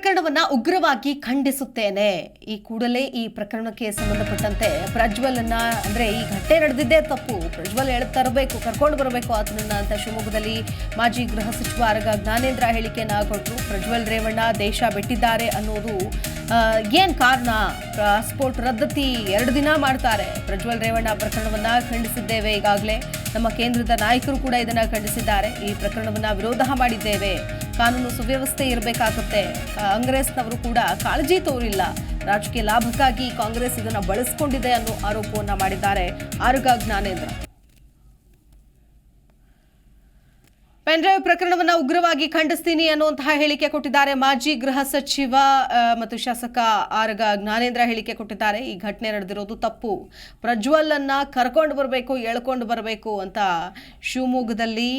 ಪ್ರಕರಣವನ್ನ ಉಗ್ರವಾಗಿ ಖಂಡಿಸುತ್ತೇನೆ. ಈ ಕೂಡಲೇ ಈ ಪ್ರಕರಣಕ್ಕೆ ಸಂಬಂಧಪಟ್ಟಂತೆ ಪ್ರಜ್ವಲನ್ನ ಅಂದ್ರೆ ಈ ಘಟನೆ ನಡೆದಿದ್ದೇ ತಪ್ಪು. ಪ್ರಜ್ವಲ್ ಹೇಳ ತರಬೇಕು ಕರ್ಕೊಂಡು ಬರಬೇಕು ಆತನನ್ನ ಅಂತ ಶಿವಮೊಗ್ಗದಲ್ಲಿ ಮಾಜಿ ಗೃಹ ಸಚಿವ ಆರಗ ಜ್ಞಾನೇಂದ್ರ ಹೇಳಿಕೆಯನ್ನ ಕೊಟ್ಟರು ಪ್ರಜ್ವಲ್ ರೇವಣ್ಣ ದೇಶ ಬಿಟ್ಟಿದ್ದಾರೆ ಅನ್ನೋದು ಏನ್ ಕಾರಣ? ಪಾಸ್ಪೋರ್ಟ್ ರದ್ದತಿ ಎರಡು ದಿನ ಮಾಡ್ತಾರೆ. ಪ್ರಜ್ವಲ್ ರೇವಣ್ಣ ಪ್ರಕರಣವನ್ನ ಖಂಡಿಸಿದ್ದೇವೆ ಈಗಾಗಲೇ. ನಮ್ಮ ಕೇಂದ್ರದ ನಾಯಕರು ಕೂಡ ಇದನ್ನು ಖಂಡಿಸಿದ್ದಾರೆ. ಈ ಪ್ರಕರಣವನ್ನ ವಿರೋಧ ಮಾಡಿದ್ದೇವೆ. ಕಾನೂನು ಸುವ್ಯವಸ್ಥೆ ಇರಬೇಕಾಗುತ್ತೆ. ಕಾಂಗ್ರೆಸ್ನವರು ಕೂಡ ಕಾಳಜಿ ತೋರಿಲ್ಲ. ರಾಜಕೀಯ ಲಾಭಕ್ಕಾಗಿ ಕಾಂಗ್ರೆಸ್ ಇದನ್ನು ಬಳಸಿಕೊಂಡಿದೆ ಅನ್ನೋ ಆರೋಪವನ್ನು ಮಾಡಿದ್ದಾರೆ. ಆರುಗ ಜ್ಞಾನೇಂದ್ರ. ಪೆನ್ಡ್ರೈವ್ ಪ್ರಕರಣವನ್ನು ಉಗ್ರವಾಗಿ ಖಂಡಿಸ್ತೀನಿ ಅನ್ನುವಂತಹ ಹೇಳಿಕೆ ಕೊಟ್ಟಿದ್ದಾರೆ ಮಾಜಿ ಗೃಹ ಸಚಿವ ಮತ್ತು ಶಾಸಕ ಆರಗ ಜ್ಞಾನೇಂದ್ರ ಹೇಳಿಕೆ ಕೊಟ್ಟಿದ್ದಾರೆ. ಈ ಘಟನೆ ನಡೆದಿರೋದು ತಪ್ಪು. ಪ್ರಜ್ವಲ್ ಅನ್ನ ಕರ್ಕೊಂಡು ಬರಬೇಕು, ಎಳ್ಕೊಂಡು ಬರಬೇಕು ಅಂತ ಶಿವಮೊಗ್ಗದಲ್ಲಿ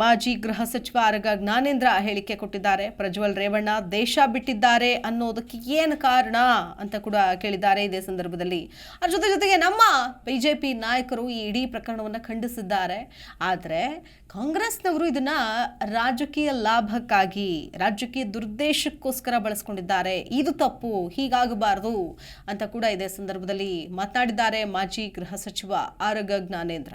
ಮಾಜಿ ಗೃಹ ಸಚಿವ ಆರಗ ಜ್ಞಾನೇಂದ್ರ ಹೇಳಿಕೆ ಕೊಟ್ಟಿದ್ದಾರೆ. ಪ್ರಜ್ವಲ್ ರೇವಣ್ಣ, ದೇಶ ಬಿಟ್ಟಿದ್ದಾರೆ ಅನ್ನೋದಕ್ಕೆ ಏನು ಕಾರಣ ಅಂತ ಕೂಡ ಕೇಳಿದ್ದಾರೆ ಇದೇ ಸಂದರ್ಭದಲ್ಲಿ. ಅದ್ರ ಜೊತೆ ಜೊತೆಗೆ ನಮ್ಮ ಬಿಜೆಪಿ ನಾಯಕರು ಈ ಇಡೀ ಪ್ರಕರಣವನ್ನು ಖಂಡಿಸಿದ್ದಾರೆ. ಆದರೆ ಕಾಂಗ್ರೆಸ್ನವರು ಇದನ್ನ ರಾಜಕೀಯ ಲಾಭಕ್ಕಾಗಿ, ರಾಜಕೀಯ ದುರ್ದೇಶಕ್ಕೋಸ್ಕರ ಬಳಸ್ಕೊಂಡಿದ್ದಾರೆ. ಇದು ತಪ್ಪು, ಹೀಗಾಗಬಾರದು ಅಂತ ಕೂಡ ಇದೇ ಸಂದರ್ಭದಲ್ಲಿ ಮಾತನಾಡಿದ್ದಾರೆ ಮಾಜಿ ಗೃಹ ಸಚಿವ ಆರಗ ಜ್ಞಾನೇಂದ್ರ.